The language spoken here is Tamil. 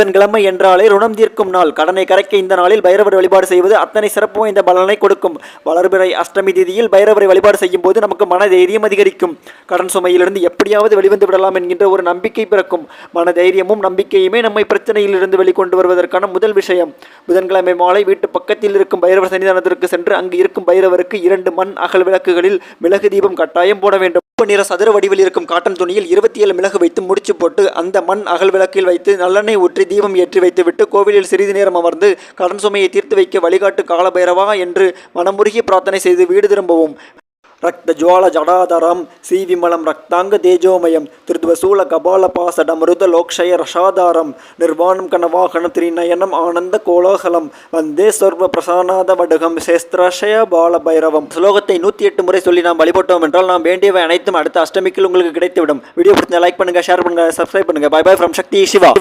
புதன்கிழமை என்றாலே ருணம் தீர்க்கும் நாள். கடனை கரைக்க இந்த நாளில் பைரவர் வழிபாடு செய்வது அத்தனை சிறப்பு வாய்ந்த பலனை கொடுக்கும். வளர்பிறை அஷ்டமி திதியில் பைரவரை வழிபாடு செய்யும் போது நமக்கு மன தைரியம் அதிகரிக்கும். கடன் சுமையிலிருந்து எப்படியாவது வெளிவந்து விடலாம் என்கின்ற ஒரு நம்பிக்கை பிறக்கும். மன தைரியமும் நம்பிக்கையுமே நம்மை பிரச்சனையிலிருந்து வெளிக்கொண்டு வருவதற்கான முதல் விஷயம். புதன்கிழமை மாலை வீட்டு பக்கத்தில் இருக்கும் பைரவர் சன்னிதானத்திற்கு சென்று அங்கு இருக்கும் பைரவருக்கு இரண்டு மண் அகல் விளக்குகளில் மிளகு தீபம் கட்டாயம் போட வேண்டும். சிவப்பு நிற சதுர வடிவில் இருக்கும் காட்டன் துணியில் இருபத்தி ஏழு மிளகு வைத்து முடிச்சு போட்டு அந்த மண் அகல் விளக்கில் வைத்து நல்லெண்ணெய் ஊற்றி தீபம் ஏற்றி வைத்துவிட்டு கோவிலில் சிறிது நேரம் அமர்ந்து கடன் சுமையை தீர்த்து வைக்க வழிகாட்டு காலபைரவா என்று மனமுருகி பிரார்த்தனை செய்து வீடு திரும்பவும் ரக்த ஜுவால ஜடாதரம் சீவிமலம் ரக்தாங்க தேஜோமயம் திருத்வசூல கபால பாசட லோக்ஷய ரஷாதாரம் நிர்வாணம் கனவாகன திரிநயனம் ஆனந்த கோலாகலம் வந்தே சொர்வ பிரசானாத வடுகம் சேஸ்திரஷய பால பைரவம். ஸ்லோகத்தை நூற்றி எட்டு முறை சொல்லி நாம் வழிபட்டோம் என்றால் நாம் வேண்டியவை அனைத்தும் அடுத்த அஷ்டமிக்கில் உங்களுக்கு கிடைத்துவிடும். வீடியோ பிடிச்ச லைக் பண்ணுங்கள் ஷேர் பண்ணுங்கள் சப்ஸ்கிரைப் பண்ணுங்கள் bye bye from Sakthi Siva